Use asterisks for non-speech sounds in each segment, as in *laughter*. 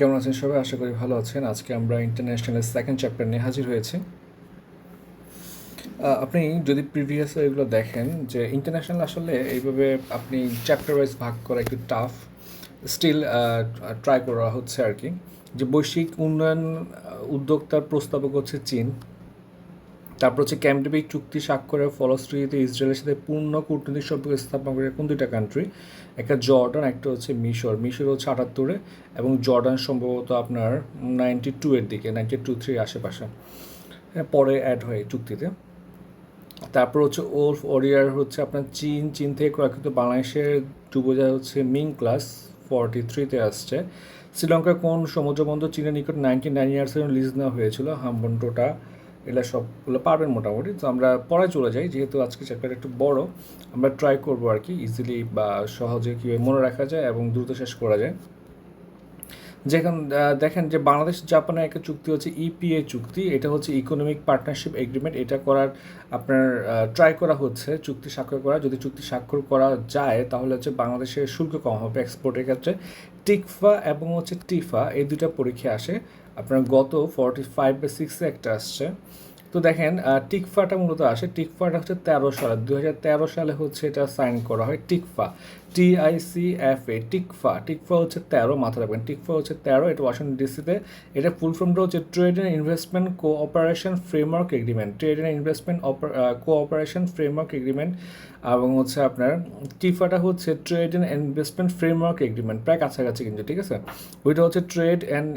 কেমন আছেন সবাই? আশা করি ভালো আছেন। আজকে আমরা ইন্টারন্যাশনালের সেকেন্ড চ্যাপ্টার নিয়ে হাজির হয়েছি। আপনি যদি প্রিভিয়াস এগুলো দেখেন, যে ইন্টারন্যাশনাল আসলে এইভাবে আপনি চ্যাপ্টার ওয়াইজ ভাগ করা একটু টাফ স্টিল ট্রাই করা হচ্ছে আর কি। যে বৈশ্বিক উন্নয়ন উদ্যোক্তার প্রস্তাবক হচ্ছে চীন। তারপর হচ্ছে ক্যাম্পডেভিক চুক্তি স্বাক্ষরের ফলশ্রুতিতে ইসরায়েলের সাথে পূর্ণ কূটনৈতিক সম্পর্ক স্থাপন করে কোন দুইটা কান্ট্রি একটা জর্ডান একটা হচ্ছে মিশর। মিশর হচ্ছে আটাত্তরে এবং জর্ডান সম্ভবত আপনার নাইনটি টু এর দিকে নাইনটি টু থ্রির আশেপাশে। হ্যাঁ, পরে অ্যাড হয় চুক্তিতে। তারপর হচ্ছে ওলফ ওরিয়ার হচ্ছে আপনার চীন চীন থেকে ক্রয়কৃত বাংলাদেশের ডুবোজাহাজ হচ্ছে মিং ক্লাস ফর্টি থ্রিতে আসছে। শ্রীলঙ্কার কোন সমুদ্রবন্দর চীনের নিকট নাইনটি নাইন ইয়ার্সের লিজ নেওয়া হয়েছিল? হামবন্টোটা এগুলো সবগুলো পারবেন মোটামুটি। তো আমরা পড়ায় চলে যাই, যেহেতু আজকে চ্যাপ্টার একটু বড়, আমরা ট্রাই করব আর কি ইজিলি বা সহজে কীভাবে মনে রাখা যায় এবং দ্রুত শেষ করা যায়। যেখান দেখেন যে বাংলাদেশ জাপানের একটা চুক্তি হচ্ছে ইপিএ চুক্তি, এটা হচ্ছে ইকোনমিক পার্টনারশিপ এগ্রিমেন্ট এটা করার আপনার ট্রাই করা হচ্ছে, চুক্তি স্বাক্ষর করা। যদি চুক্তি স্বাক্ষর করা যায়, তাহলে হচ্ছে বাংলাদেশের শুল্ক কম হবে এক্সপোর্টের ক্ষেত্রে। টিকফা এবং হচ্ছে টিফা, এই দুটা পরীক্ষা আসে। আপনার গত ফর্টি ফাইভ বা সিক্সে একটা আসছে। তো দেখেন টিকফাটা মূলত আসে। টিকফাটা হচ্ছে তেরো সালে। দু সালে হচ্ছে এটা সাইন করা হয় TICFA. TIC F A TICFA TICFA হচ্ছে তেরো মাথা রাখবেন। টিকফা হচ্ছে তেরো, এটা ওয়াশিংটন ডিসিতে এটা ফুল ফর্মটা হচ্ছে trade and investment cooperation framework agreement trade and investment cooperation framework agreement এবং হচ্ছে আপনার টিফাটা হচ্ছে trade and investment framework agreement প্রায় কাছাকাছি কিন্তু, ঠিক আছে? ওইটা হচ্ছে trade and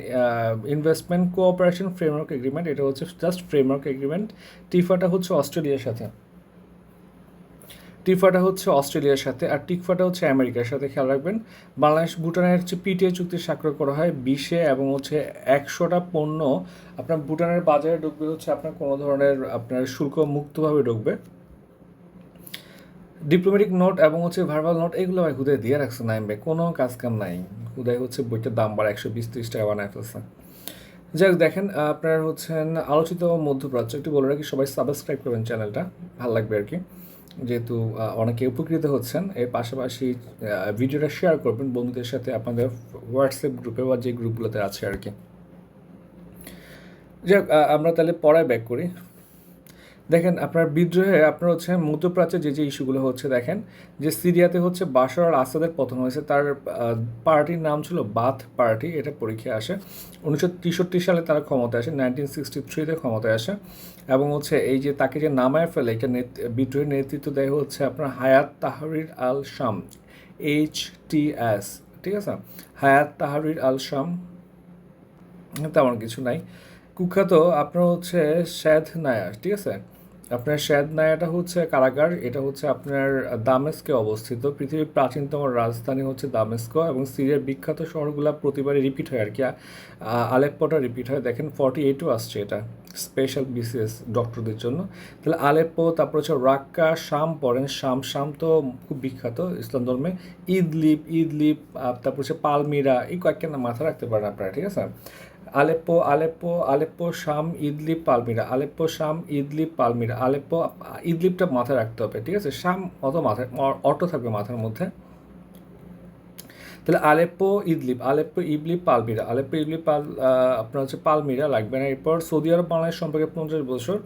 investment cooperation framework agreement এটা হচ্ছে জাস্ট ফ্রেমওয়ার্ক এগ্রিমেন্ট টিফাটা হচ্ছে অস্ট্রেলিয়ার সাথে। টিফাটা হচ্ছে অস্ট্রেলিয়ার সাথে আর টিকফাটা হচ্ছে আমেরিকার সাথে, খেয়াল রাখবেন। বাংলাদেশ ভুটানের হচ্ছে পিটিএ চুক্তি স্বাক্ষর করা হয় বিশে এবং হচ্ছে একশোটা পণ্য আপনার ভুটানের বাজারে ঢুকবে হচ্ছে আপনার কোনো ধরনের আপনার শুল্ক মুক্তভাবে ঢুকবে। ডিপ্লোম্যাটিক নোট এবং হচ্ছে ভার্বাল নোট এগুলো ভাই হুদায় দিয়ে রাখছে না ভাই কোনো কাজ কাম নাই। হুদায় হচ্ছে বইটার দাম বাড়া একশো বিশ ত্রিশ টাকা বানায় ফেলছে। যাই হোক, দেখেন, আপনার হচ্ছেন আলোচিত মধ্যপ্রাচ্য, একটু বলে রাখি, সবাই সাবস্ক্রাইব করবেন চ্যানেলটা ভালো লাগবে আর কি। যেহেতু অনেকে উপকৃত হচ্ছেন এর পাশাপাশি ভিডিওটা শেয়ার করবেন বন্ধুদের সাথে আপনাদের হোয়াটসঅ্যাপ গ্রুপে বা যে গ্রুপগুলোতে আছে আর কি আহ, আমরা তাহলে পড়ায় ব্যাক করি। দেখেন আপনার বিদ্রোহে আপনার হচ্ছে মধ্যপ্রাচ্যে যে যে ইস্যুগুলো হচ্ছে দেখেন যে সিরিয়াতে হচ্ছে বাশার আল আসাদের পতন হয়েছে তার পার্টির নাম ছিল বাথ পার্টি এটা পরীক্ষায় আসে। উনিশশো তেষট্টি সালে তারা ক্ষমতায় আসে নাইনটিন সিক্সটি থ্রিতে ক্ষমতায় আসে। এবং হচ্ছে এই যে তাকে যে নামায় ফেলে, এটা বিদ্রোহের নেতৃত্ব দেয় হচ্ছে আপনার হায়াত তাহরির আল শাম এইচ টি এস ঠিক আছে? হায়াত তাহরির আল শাম তেমন কিছু নাই। কুখ্যাত আপনার হচ্ছে শ্যাদ নায়া ঠিক আছে? আপনার শ্যাদ নায়াটা হচ্ছে কারাগার, এটা হচ্ছে আপনার দামেস্কে অবস্থিত। পৃথিবীর প্রাচীনতম রাজধানী হচ্ছে দামেস্কো এবং সিরিয়ার বিখ্যাত শহরগুলো প্রতিবারই রিপিট হয় আর কি। আ- আলেপ্পোটা রিপিট হয়। দেখেন ফর্টি এইটও আসছে এটা। স্পেশাল বিসিএস ডক্টরদের জন্য। তাহলে আলেপ্পো তারপর হচ্ছে রাক্কা শাম পড়েন। শাম শাম তো খুব বিখ্যাত ইসলাম ধর্মে। ঈদলিপ ঈদলিপ তারপর হচ্ছে পালমিরা এই কয়েকটা নাম মাথা রাখতে পারেন আপনারা, ঠিক আছে? Aleppo Aleppo Aleppo Sham Idlib Palmyra Aleppo Sham Idlib Palmyra Aleppo ইদলিপটা মাথায় রাখতে হবে, ঠিক আছে? শাম অত মাথায় অটো থাকবে মাথার মধ্যে। তাহলে Aleppo Idlib Aleppo Idlib Palmyra, Aleppo Idlib পাল আপনার হচ্ছে পালমিরা লাগবে না। এরপর সৌদি আরব বাংলাদেশ সম্পর্কে পঞ্চাশ বছর।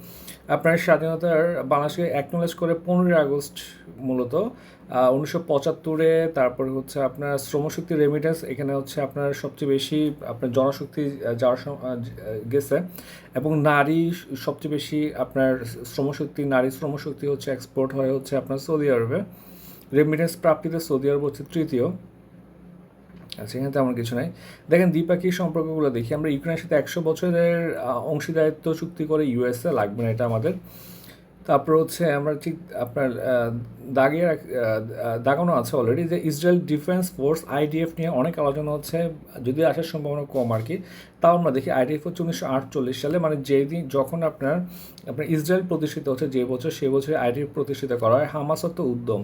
আপনার স্বাধীনতার বাংলাদেশকে অ্যাকনোলেজ করে পনেরোই আগস্ট মূলত উনিশশো পঁচাত্তরে তারপরে হচ্ছে আপনার শ্রমশক্তি রেমিটেন্স এখানে হচ্ছে আপনার সবচেয়ে বেশি আপনার জনশক্তি যাওয়ার গেছে। এবং নারী সবচেয়ে বেশি আপনার শ্রমশক্তি, নারী শ্রমশক্তি হচ্ছে এক্সপোর্ট হয় হচ্ছে আপনার সৌদি আরবে। রেমিটেন্স প্রাপ্তিতে সৌদি আরব হচ্ছে তৃতীয়। এখানে তেমন কিছু নাই। দেখেন দ্বিপাক্ষিক সম্পর্কগুলো দেখি। আমরা ইউক্রেনের সাথে একশো বছরের অংশীদারিত্ব চুক্তি করে ইউএসএ লাগবে না এটা আমাদের। তারপর হচ্ছে আমরা ঠিক আপনার দাগিয়ে দাগানো আছে অলরেডি যে ইসরায়েল ডিফেন্স ফোর্স আইডিএফ নিয়ে অনেক আলোচনা হচ্ছে, যদি আসার সম্ভাবনা কম আর কি তাও আমরা দেখি আইডিএফ হচ্ছে উনিশশো আটচল্লিশ সালে মানে যেই দিন যখন আপনার আপনার ইসরায়েল প্রতিষ্ঠিত হচ্ছে, যে বছর, সে বছর আইডিএফ প্রতিষ্ঠিত করা হয়, হামাস অর্থ উদ্যম।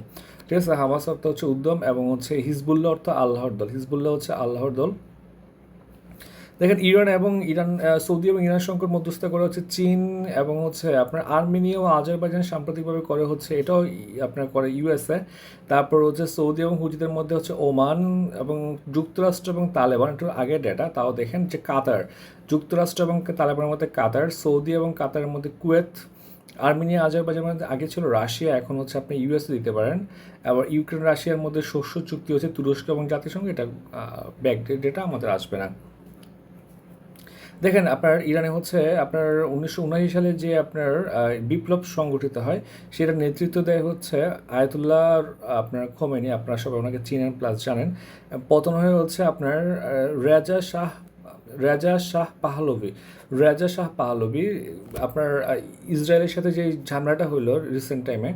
ঠিক আছে? হামাস অর্থ হচ্ছে উদ্যম এবং হচ্ছে হিজবুল্লাহ অর্থ আল্লাহর দল। হিজবুল্লাহ হচ্ছে আল্লাহর দল। দেখেন ইরান এবং ইরান সৌদি এবং ইরান সংকট মধ্যস্থতা করে হচ্ছে চীন এবং হচ্ছে আপনার আর্মেনিয়া ও আজারবাইজান সাম্প্রতিকভাবে করে হচ্ছে, এটাও আপনার করে ইউএসএ। তারপর হচ্ছে সৌদি এবং হুজিদের মধ্যে হচ্ছে ওমান এবং যুক্তরাষ্ট্র এবং তালেবান, একটু আগের ডেটা তাও দেখেন যে কাতার, যুক্তরাষ্ট্র এবং তালেবানের মধ্যে কাতার, সৌদি এবং কাতারের মধ্যে কুয়েত, আর্মেনিয়া, আজারবাইজানের মধ্যে আগে ছিল রাশিয়া, এখন হচ্ছে আপনি ইউএসএ দিতে পারেন। আবার ইউক্রেন, রাশিয়ার মধ্যে শস্য চুক্তি হচ্ছে তুরস্ক এবং জাতিসংঘ, এটা ব্যাক ডেটা আমাদের আসবে না। দেখেন, আপনার ইরানে হচ্ছে আপনার উনিশশো উনআশি সালে যে আপনার বিপ্লব সংগঠিত হয়, সেটার নেতৃত্ব দেয় হচ্ছে আয়াতুল্লাহ আপনার খোমেনি, আপনার সবাই ওনাকে চিনেন প্লাস জানেন। পতন হয়ে হচ্ছে আপনার রেজা শাহ রেজা শাহ পাহলভি। রেজা শাহ পাহলভি, আপনার ইসরায়েলের সাথে যে ঝামেলাটা হলো রিসেন্ট টাইমে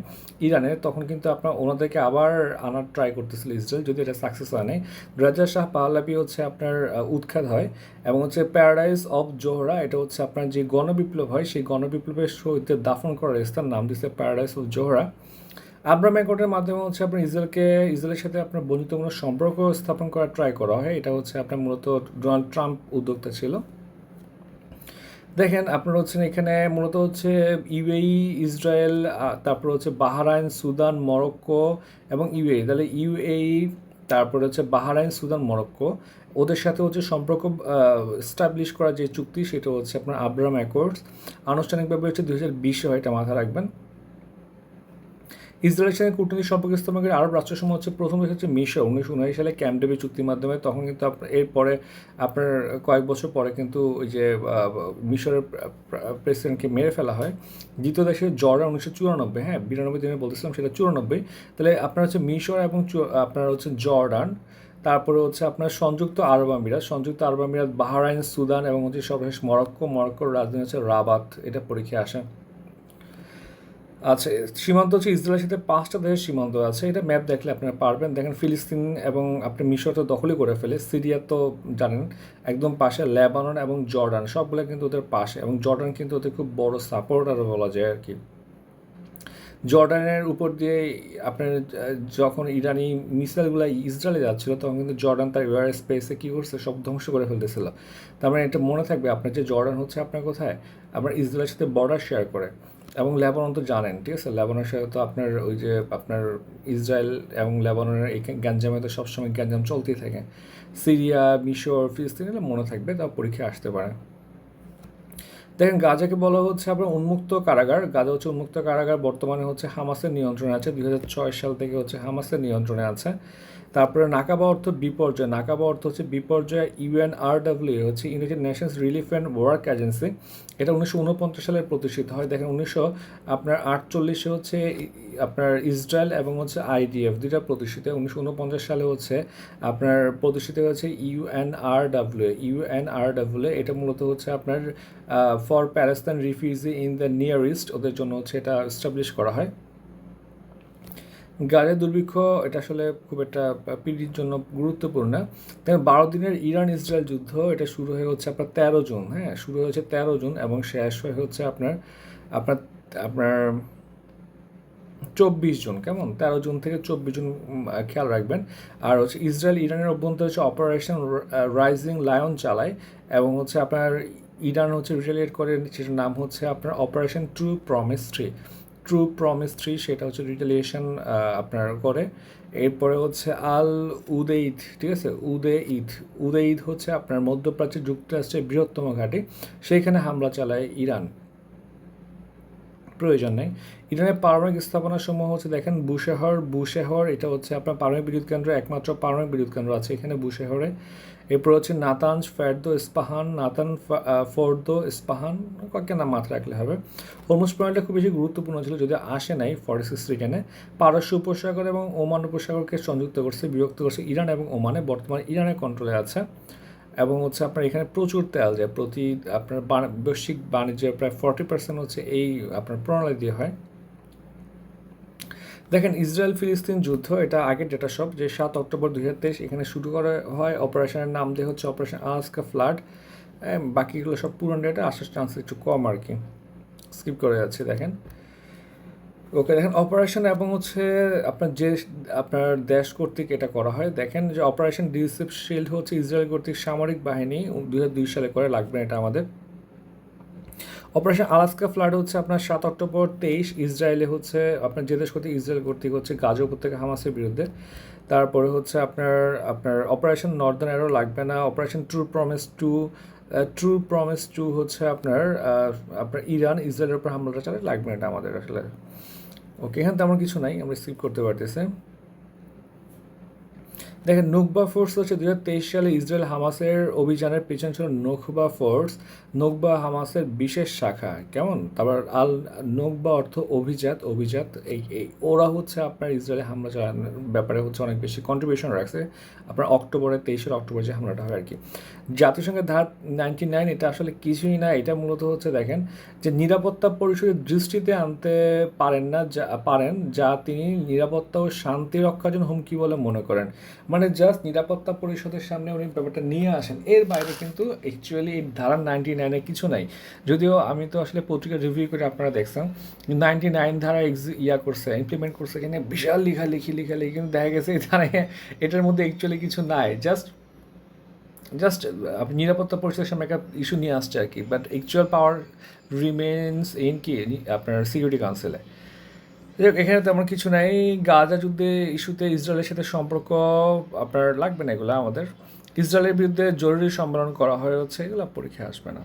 ইরানে, তখন কিন্তু আপনার ওনাদেরকে আবার আনার ট্রাই করতেছিল ইসরায়েল, যদি এটা সাকসেস হয় নাই। রাজা শাহ পাহলাবি হচ্ছে আপনার উৎখাত হয় এবং হচ্ছে প্যারাডাইস অফ জোহরা এটা হচ্ছে আপনার যে গণবিপ্লব হয়, সেই গণবিপ্লবের সহিত দাফন করার স্থান নাম দিচ্ছে প্যারাডাইস অফ জোহরা আব্রাম অ্যাকর্ডের মাধ্যমে হচ্ছে আপনার ইসরায়েলকে, ইসরায়েলের সাথে আপনার বন্ধুত্বপূর্ণ সম্পর্ক স্থাপন করার ট্রাই করা হয়। এটা হচ্ছে আপনার মূলত ডোনাল্ড ট্রাম্প উদ্যোক্তা ছিল। দেখেন, আপনার হচ্ছেন এখানে মূলত হচ্ছে ইউএই, ইসরায়েল তারপর হচ্ছে বাহারাইন, সুদান, মরক্কো এবং ইউএই। তাহলে ইউএই, তারপর হচ্ছে বাহারাইন, সুদান, মরক্কো। ওদের সাথে হচ্ছে সম্পর্ক স্টাবলিশ করা যে চুক্তি, সেটা হচ্ছে আপনার আব্রাম অ্যাকর্ডস আনুষ্ঠানিকভাবে হচ্ছে দু হাজার বিশে হয়, এটা মাথায় রাখবেন। ইসরায়েলের সঙ্গে কূটনৈতিক সম্পর্ক স্থাপনের আরব রাষ্ট্রসমূহ হচ্ছে প্রথম দেশ হচ্ছে মিশর। উনিশশো উনআশি সালে ক্যাম্প ডেভিড চুক্তির মাধ্যমে তখন কিন্তু এরপরে আপনার কয়েক বছর পরে কিন্তু ওই যে মিশরের প্রেসিডেন্টকে মেরে ফেলা হয়। দ্বিতীয় দেশে জর্ডান উনিশশো চুরানব্বই হ্যাঁ বিরানব্বই দিনে বলতেছিলাম সেটা চুরানব্বই। তাহলে আপনার হচ্ছে মিশর এবং আপনার হচ্ছে জর্ডান, তারপরে হচ্ছে আপনার সংযুক্ত আরব আমিরাত। সংযুক্ত আরব আমিরাত, বাহরাইন, সুদান এবং হচ্ছে সর্বশেষ মরক্কো। মরক্কোর রাজধানী হচ্ছে রাবাত। এটা পরীক্ষায় আসে। আচ্ছা সীমান্ত হচ্ছে ইসরায়েলের সাথে পাঁচটা দেশের সীমান্ত আছে। এটা ম্যাপ দেখলে আপনারা পারবেন। দেখেন ফিলিস্তিন এবং আপনি মিশর তো দখলই করে ফেলে, সিরিয়া তো জানেন, একদম পাশে লেবানন এবং জর্ডান, সবগুলো কিন্তু ওদের পাশে এবং জর্ডান কিন্তু ওদের খুব বড় সাপোর্টার বলা যায় আর কি জর্ডানের উপর দিয়ে আপনার যখন ইরানি মিসাইলগুলো ইসরায়েলে যাচ্ছিল, তখন কিন্তু জর্ডান তার এয়ার স্পেসে কী করছে? সব ধ্বংস করে ফেলতেছিল। তার মানে এটা মনে থাকবে, আপনার যে জর্ডান হচ্ছে আপনার কোথায়? আপনার ইসরায়েলের সাথে বর্ডার শেয়ার করে। এবং লেবানন তো জানেন, ঠিক আছে? লেবাননের সাথে তো আপনার ওই যে আপনার ইসরায়েল এবং লেবাননের এই গ্যাঞ্জামে তো সবসময় গ্যাঞ্জাম চলতেই থাকে। সিরিয়া, মিশর, ফিলিস্তিন এগুলো মনে থাকবে তা পরীক্ষা আসতে পারে। দেখেন, গাজাকে বলা হচ্ছে আপনার উন্মুক্ত কারাগার। গাজা হচ্ছে উন্মুক্ত কারাগার, বর্তমানে হচ্ছে হামাসের নিয়ন্ত্রণে আছে। দুই হাজার ছয় সাল থেকে হচ্ছে হামাসের নিয়ন্ত্রণে আছে। তারপরে নাকাবা অর্থ বিপর্যয় নাকাবা অর্থ হচ্ছে বিপর্যয় ইউএনআরডব্লিউ হচ্ছে united nations relief and work agency এটা উনিশশো উনপঞ্চাশ সালে প্রতিষ্ঠিত হয়। দেখেন উনিশশো আপনার আটচল্লিশে হচ্ছে আপনার ইসরায়েল এবং হচ্ছে আইডিএফ দুইটা প্রতিষ্ঠিত। উনিশশো উনপঞ্চাশ সালে হচ্ছে আপনার প্রতিষ্ঠিত হচ্ছে ইউএনআরডব্লিউ ইউএনআরডব্লিউ এটা মূলত হচ্ছে আপনার for Palestine refugee in the near east ওদের জন্য হচ্ছে এটা এস্টাবলিশ করা হয়। গাজা দুর্ভিক্ষ, এটা আসলে খুব একটা পিড়ির জন্য গুরুত্বপূর্ণ দেখেন বারো দিনের ইরান ইসরায়েল যুদ্ধ, এটা শুরু হয়ে হচ্ছে আপনার তেরো জুন হ্যাঁ? শুরু হয়েছে তেরো জুন এবং শেষ হয়ে হচ্ছে আপনার আপনার আপনার চব্বিশ জুন, কেমন? তেরো জুন থেকে চব্বিশ জুন খেয়াল রাখবেন। আর হচ্ছে ইসরায়েল, ইরানের অভ্যন্তরে হচ্ছে অপারেশন রাইজিং লায়ন চালায় এবং হচ্ছে আপনার ইরান হচ্ছে রিটালিয়েট করে, সেটার নাম হচ্ছে আপনার operation true promise three true promise three সেটা হচ্ছে রিটেলিয়েশন আপনার করে। এরপরে হচ্ছে আল উদে ঈদ ঠিক আছে? উদে ঈদ উদে ঈদ হচ্ছে আপনার মধ্যপ্রাচ্যে যুক্তরাষ্ট্রের বৃহত্তম ঘাঁটি, সেইখানে হামলা চালায় ইরান। প্রয়োজন নেই। ইরানের পারমাণবিক স্থাপনা সমূহ হচ্ছে, দেখেন, বুশেহর বুশেহর, এটা হচ্ছে আপনার পারমাণবিক বিদ্যুৎ কেন্দ্র, একমাত্র পারমাণবিক বিদ্যুৎ কেন্দ্র আছে এখানে বুশেহরে। এরপর হচ্ছে Natanz Fordo, Isfahan, Natanz Fordo, Isfahan, কয়েকটা নাম মাথায় রাখলে হবে। হরমুজ পয়েন্টটা খুব বেশি গুরুত্বপূর্ণ ছিল যদি আসে নাই ফরেস্ট রিজনে পারস্য উপসাগর এবং ওমান উপসাগরকে সংযুক্ত করছে, বিভক্ত করছে ইরান এবং ওমানে, বর্তমানে ইরানের কন্ট্রোলে আছে। এবং হচ্ছে আপনার এখানে প্রচুর তেল যায়। প্রতি আপনার বৈশ্বিক বাণিজ্যের প্রায় ফর্টি পার্সেন্ট হচ্ছে এই আপনার প্রণালী দিয়ে হয়। দেখেন ইসরায়েল ফিলিস্তিন যুদ্ধ, এটা আগের ডেটা সব, যে সাত অক্টোবর দুই হাজার তেইশ এখানে শুরু করা হয়। অপারেশনের নাম দিয়ে হচ্ছে অপারেশন আলাস্কা ফ্লাড বাকিগুলো সব পুরান ডেটা আসার চান্স একটু কম আর কি স্কিপ করে যাচ্ছে, দেখেন। ওকে, দেখেন অপারেশন এবং হচ্ছে আপনার যে আপনার দেশ কর্তৃক এটা করা হয়, দেখেন যে অপারেশন ডিসিপ শিল্ড হচ্ছে ইসরায়েল কর্তৃক সামরিক বাহিনী দুই হাজার দুই সালে করে, লাগবে এটা আমাদের। অপারেশন আলাস্কা ফ্লাড হচ্ছে আপনার সাত অক্টোবর তেইশ, ইসরায়েলে হচ্ছে আপনার যে দেশ কর্তৃক ইসরায়েল কর্তৃক হচ্ছে গাজা উপত্যকা হামাসের বিরুদ্ধে। তারপরে হচ্ছে আপনার আপনার অপারেশন নর্দার্ন অ্যারো লাগবে না operation true promise two true promise two হচ্ছে আপনার আপনার ইরান, ইসরায়েলের উপর হামলাটা চালে লাগবে না আমাদের আসলে। ওকে এখানে তেমন কিছু নাই, আমরা স্কিপ করতে পারতেছি। দেখেন, নোকবা ফোর্স হচ্ছে দু হাজার তেইশ সালে ইসরায়েল হামাসের অভিযানের পেছন ছিল নোকবা ফোর্স। নোকবা হামাসের বিশেষ শাখা। কেমন? তারপর আল নোকবা অর্থ অভিজাত। অভিজাত, এই এই, ওরা হচ্ছে আপনার ইসরায়েলে হামলা চালানোর ব্যাপারে হচ্ছে অনেক বেশি কন্ট্রিবিউশন রাখছে। আপনার অক্টোবরে তেইশের অক্টোবর যে হামলাটা হয় আর কি জাতিসংঘের ধার নাইনটি নাইন, এটা আসলে কিছুই না। এটা মূলত হচ্ছে দেখেন যে নিরাপত্তা পরিষদের দৃষ্টিতে আনতে পারেন না, যা, পারেন, যা তিনি নিরাপত্তা ও শান্তি রক্ষার জন্য হুমকি বলে মনে করেন। মানে জাস্ট নিরাপত্তা পরিষদের সামনে উনি ব্যাপারটা নিয়ে আসেন। এর বাইরে কিন্তু অ্যাকচুয়ালি এই ধারা নাইনটি নাইনে কিছু নাই। যদিও আমি তো আসলে পত্রিকা রিভিউ করে আপনারা দেখছেন নাইনটি নাইন ধারা ইয়া করছে ইমপ্লিমেন্ট করছে এখানে বিশাল লিখা লিখি লিখা লিখি, কিন্তু দেখা গেছে এই ধারায় এটার মধ্যে অ্যাকচুয়ালি কিছু নাই। জাস্ট জাস্ট আপনি নিরাপত্তা পরিষদের সামনে একটা ইস্যু নিয়ে আসছে আর কি but actual power remains in কি? আপনার সিকিউরিটি কাউন্সিলে এখানে তেমন কিছু নাই। গাজা যুদ্ধে ইস্যুতে ইসরায়েলের সাথে সম্পর্ক আপনার লাগবে না এগুলো আমাদের। ইসরায়েলের বিরুদ্ধে জরুরি সম্মেলন করা হয়ে হচ্ছে, এগুলো পরীক্ষা আসবে না।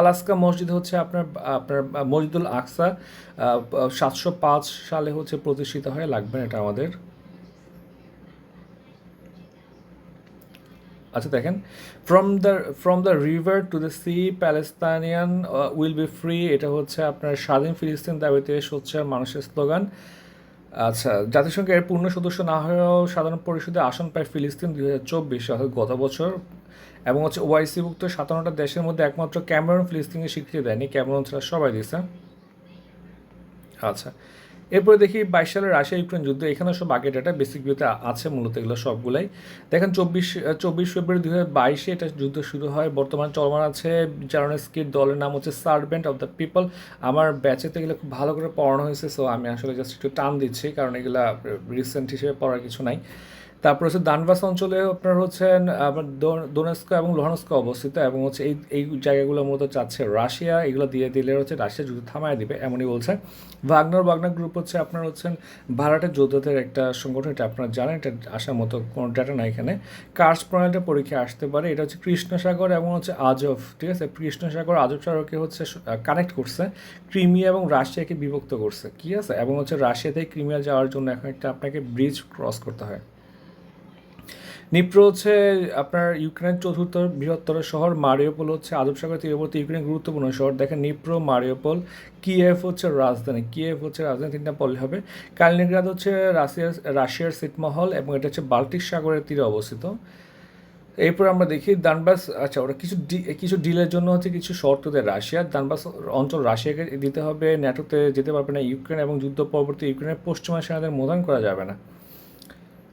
আলাস্কা মসজিদ হচ্ছে আপনার আপনার মসজিদুল আকসা সাতশো পাঁচ সালে হচ্ছে প্রতিষ্ঠিত হয়ে লাগবে না এটা আমাদের। আচ্ছা দেখেন from the from the river to the sea Palestinian will be free এটা হচ্ছে আপনার স্বাধীন ফিলিস্তিন দাবিতে সোচ্চার মানুষের স্লোগান। আচ্ছা জাতিসংঘের পূর্ণ সদস্য না হয়েও সাধারণ পরিষদে আসন পায় ফিলিস্তিন দুই হাজার চব্বিশে, অর্থাৎ গত বছর। এবং হচ্ছে ওআইসিভুক্ত সাতান্নটা দেশের মধ্যে একমাত্র ক্যামেরন ফিলিস্তিনকে স্বীকৃতি দেয়নি। ক্যামেরন ছাড়া সবাই দিয়েছে। আচ্ছা এরপরে দেখি বাইশ সালের রাশিয়া ইউক্রেন যুদ্ধ এখানে সব আগে ডাটা বেসিক ভিউতে আছে মূলত এগুলো সবগুলাই। দেখেন চব্বিশ চব্বিশ ফেব্রুয়ারি দুই হাজার বাইশে এটা যুদ্ধ শুরু হয়, বর্তমান চলমান আছে জারনেস্কির দলের নাম হচ্ছে সার্ভেন্ট অফ দ্য পিপল আমার ব্যাচেতে এগুলো খুব ভালো করে পড়ানো হয়েছে সো আমি আসলে জাস্ট একটু টান দিচ্ছি, কারণ এগুলা রিসেন্ট হিসেবে পড়ার কিছু নাই। তারপর হচ্ছে দানবাস অঞ্চলে আপনার হচ্ছেন দোনেস্কো এবং লোহানস্কো অবস্থিত এবং হচ্ছে এই এই জায়গাগুলো মূলত চাচ্ছে রাশিয়া, এগুলো দিয়ে দিলে হচ্ছে রাশিয়া যুদ্ধ থামায় দিবে, এমনই বলছে। ভাগনার বাগনার গ্রুপ হচ্ছে আপনার হচ্ছেন ভাড়াটের যোদ্ধাদের একটা সংগঠন, এটা আপনারা জানেন, এটা আসার মতো কোনো ডাটা নাই এখানে। কার্স প্রণালীটা পরীক্ষা আসতে পারে, এটা হচ্ছে কৃষ্ণসাগর এবং হচ্ছে আজব, ঠিক আছে? কৃষ্ণসাগর, আজব সাগরকে হচ্ছে কানেক্ট করছে, ক্রিমিয়া এবং রাশিয়াকে বিভক্ত করছে কি আছে? এবং হচ্ছে রাশিয়া থেকে ক্রিমিয়া যাওয়ার জন্য এখন একটা আপনাকে ব্রিজ ক্রস করতে হয়। নিপ্রো হচ্ছে আপনার ইউক্রেনের চতুর্থ বৃহত্তর শহর মারিওপোল হচ্ছে আজব সাগর তীরবর্তী ইউক্রেনের গুরুত্বপূর্ণ শহর। দেখেন নিপ্রো, মারিওপোল, কিয়েভ হচ্ছে রাজধানী। কিয়েভ হচ্ছে রাজধানী, তিনটা পল্লী হবে। কালিনিগ্রাদ হচ্ছে রাশিয়ার রাশিয়ার সিটমহল এবং এটা হচ্ছে বাল্টিক সাগরের তীরে অবস্থিত। এরপর আমরা দেখি দানবাস আচ্ছা ওরা কিছু কিছু ডিলের জন্য হচ্ছে কিছু শর্ত দেয় রাশিয়া। দানবাস অঞ্চল রাশিয়াকে দিতে হবে, ন্যাটোতে যেতে পারবে না। ইউক্রেন এবং যুদ্ধ পরবর্তী ইউক্রেনের পশ্চিমা সেনাদের মোদান করা যাবে না।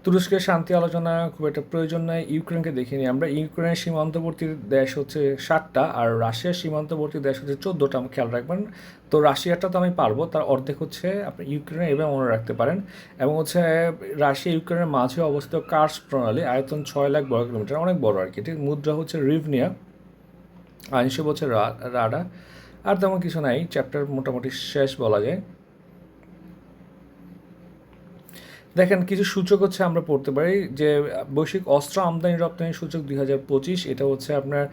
তুরস্কের শান্তি আলোচনা খুব একটা প্রয়োজন নয় ইউক্রেনকে দেখিনি আমরা। ইউক্রেনের সীমান্তবর্তী দেশ হচ্ছে ষাটটা আর রাশিয়ার সীমান্তবর্তী দেশ হচ্ছে চোদ্দোটা খেয়াল রাখবেন। তো রাশিয়াটা তো আমি পারব, তার অর্ধেক হচ্ছে আপনি ইউক্রেনে এভাবে মনে রাখতে পারেন। এবং হচ্ছে রাশিয়া, ইউক্রেনের মাঝে অবস্থিত কার্স প্রণালী, আয়তন ছয় লাখ বর্গ কিলোমিটার, অনেক বড় আর কি। ঠিক মুদ্রা হচ্ছে রিভনিয়া আইনশো বছর রাডা, আর তেমন কিছু নাই চ্যাপ্টার মোটামুটি শেষ বলা যায়। দেখেন, কিছু সূচক হচ্ছে আমরা পড়তে পারি, যে বৈশ্বিক অস্ত্র আমদানি রপ্তানি সূচক দুই হাজার পঁচিশ, এটা হচ্ছে আপনার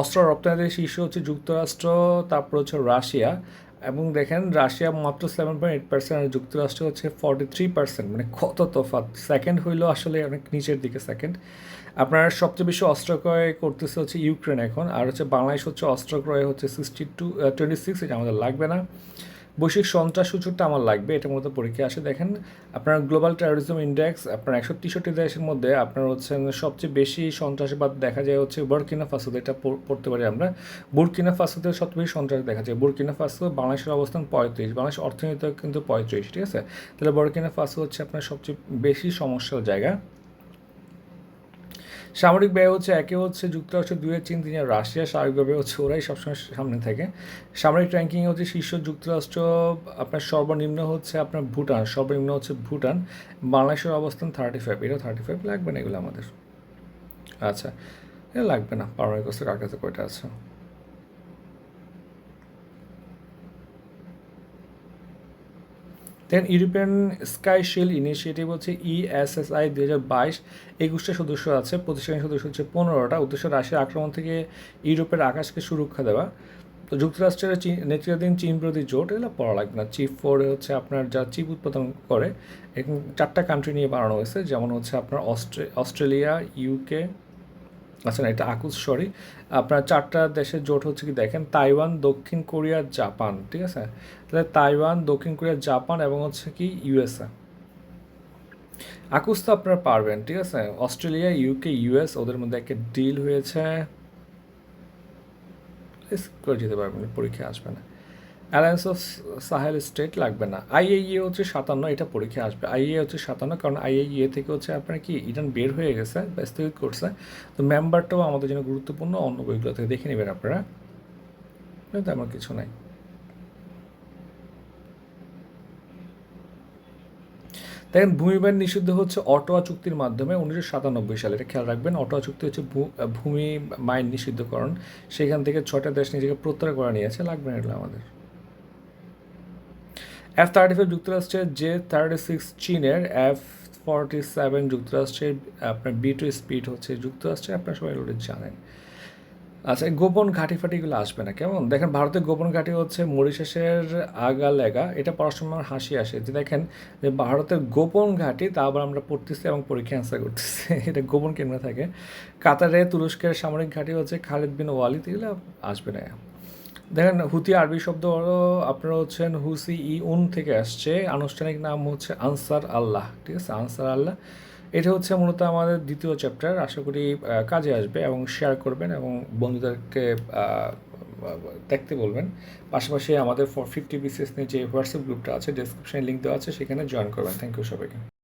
অস্ত্র রপ্তানিদের শীর্ষ হচ্ছে যুক্তরাষ্ট্র, তারপর হচ্ছে রাশিয়া, এবং দেখেন, রাশিয়া মাত্র সেভেন পয়েন্ট এইট পার্সেন্ট আর যুক্তরাষ্ট্র হচ্ছে ফর্টি থ্রি পার্সেন্ট মানে কত তফাৎ। সেকেন্ড হইল আসলে অনেক নিচের দিকে সেকেন্ড আপনার সবচেয়ে বেশি অস্ত্র ক্রয় করতেছে হচ্ছে ইউক্রেন এখন, আর হচ্ছে বাংলাদেশ হচ্ছে অস্ত্র ক্রয় হচ্ছে সিক্সটি টু টোয়েন্টি সিক্স এটা আমাদের লাগবে না। বৈশ্বিক সন্ত্রাস সূচকটা আমার লাগবে এটা মূলত পরীক্ষা আসে দেখেন, আপনার গ্লোবাল টেরোরিজম ইন্ডেক্স আপনার একশো তেষট্টি দেশের মধ্যে আপনার হচ্ছে সবচেয়ে বেশি সন্ত্রাসবাদ দেখা যায় হচ্ছে বরকিনা ফাসোতে এটা পড়তে পারি আমরা। বুরকিনা ফাসোতে সবচেয়ে বেশি সন্ত্রাস দেখা যায়। বুরকিনা ফাসো বাংলাদেশের অবস্থান পঁয়ত্রিশ বাংলাদেশ অর্থনীতি কিন্তু পঁয়ত্রিশ, ঠিক আছে? তাহলে বরকিনা ফাসো হচ্ছে আপনার সবচেয়ে বেশি সমস্যার জায়গা। সামরিক ব্যয় হচ্ছে একে হচ্ছে যুক্তরাষ্ট্র দুইয়ের চীন তিনের রাশিয়া স্বাভাবিকভাবে হচ্ছে ওরাই সবসময় সামনে থাকে। সামরিক র্যাঙ্কিং হচ্ছে শীর্ষ যুক্তরাষ্ট্র, আপনার সর্বনিম্ন হচ্ছে আপনার ভুটান, সর্বনিম্ন হচ্ছে ভুটান। বাংলাদেশের অবস্থান থার্টি ফাইভ এটাও থার্টি ফাইভ লাগবে না এগুলো আমাদের? আচ্ছা লাগবে না, পারমাণবিক অস্ত্র কার কাছে কয়টা আছে? Then European sky shield initiative হচ্ছে E ইএসএসআই দুই হাজার বাইশ। একুশটা সদস্য আছে, প্রতিষ্ঠানের সদস্য হচ্ছে পনেরোটা। উদ্দেশ্য রাশিয়ার আক্রমণ থেকে ইউরোপের আকাশকে সুরক্ষা দেওয়া। তো যুক্তরাষ্ট্রের নেতৃত্বাধীন চীন বিরোধী জোট, এগুলো পড়া লাগবে না। চিপ ফোর হচ্ছে আপনার যা চিপ উৎপাদন করে এরকম চারটা কান্ট্রি নিয়ে বানানো হয়েছে। যেমন হচ্ছে আপনার অস্ট্রে, অস্ট্রেলিয়া ইউকে আচ্ছা না, এটা আকুস সরি আপনার চারটা দেশের জোট হচ্ছে কি, দেখেন, তাইওয়ান, দক্ষিণ কোরিয়া, জাপান, ঠিক আছে? তাহলে তাইওয়ান, দক্ষিণ কোরিয়া, জাপান এবং হচ্ছে কি, ইউএসএ। আকুস তো আপনারা পারবেন, ঠিক আছে? অস্ট্রেলিয়া ইউকে ইউএস ওদের মধ্যে একটা ডিল হয়েছে। করে যেতে পারবেন, পরীক্ষা আসবে না। অ্যালায়েন্স অফ সাহেল স্টেট লাগবে না। আইএইএ হচ্ছে সাতান্ন, এটা পরীক্ষা আসবে। আইএ হচ্ছে সাতান্ন, কারণ আইএইএ থেকে হচ্ছে আপনার কি, ইরান বের হয়ে গেছে বা করছে। তো মেম্বারটাও আমাদের জন্য গুরুত্বপূর্ণ, অন্য বইগুলো থেকে দেখে নেবেন আপনারা। তেমন কিছু নাই। দেখেন ভূমি নিষিদ্ধ হচ্ছে অটোয়া চুক্তির মাধ্যমে উনিশশো সাতানব্বই সালে। এটা খেয়াল রাখবেন, অটোয়া চুক্তি হচ্ছে ভূমি মাইন নিষিদ্ধকরণ। সেখান থেকে ছটা দেশ নিজেকে প্রত্যাহার করে নিয়েছে, লাগবে না এগুলো আমাদের। এফ থার্টি ফাইভ যুক্তরাষ্ট্রের জে থার্টি সিক্স চীনের এফ ফর্টি সেভেন যুক্তরাষ্ট্রের, আপনার বি টু স্পিড হচ্ছে যুক্তরাষ্ট্রে আপনার সবাই ওটা জানেন। আচ্ছা গোপন ঘাঁটি ফাটিগুলো আসবে না, কেমন? দেখেন, ভারতের গোপন ঘাঁটি হচ্ছে মরিশাসের আগা লেগা এটা সময় হাসি আসে। যে দেখেন, যে ভারতের গোপন ঘাঁটি, তা আবার আমরা পড়তেছি এবং পরীক্ষা অ্যান্সার করতেছি। *laughs* এটা গোপন কেন্দ্র থাকে। কাতারে তুরস্কের সামরিক ঘাঁটি হচ্ছে খালিদ বিন ওয়ালিদ, এগুলো আসবে না। দেখেন, হুতি আরবি শব্দ আপনারা হচ্ছেন হুসি ই উন থেকে আসছে। আনুষ্ঠানিক নাম হচ্ছে আনসার আল্লাহ, ঠিক আছে? আনসার আল্লাহ। এটা হচ্ছে মূলত আমাদের দ্বিতীয় চ্যাপ্টার আশা করি কাজে আসবে এবং শেয়ার করবেন এবং বন্ধুদেরকে দেখতে বলবেন। পাশাপাশি আমাদের ফর ফিফটি বিসিএস নিয়ে যে হোয়াটসঅ্যাপ গ্রুপটা আছে ডেসক্রিপশনে লিঙ্ক দেওয়া আছে, সেখানে জয়েন করবেন। থ্যাংক ইউ সবাইকে।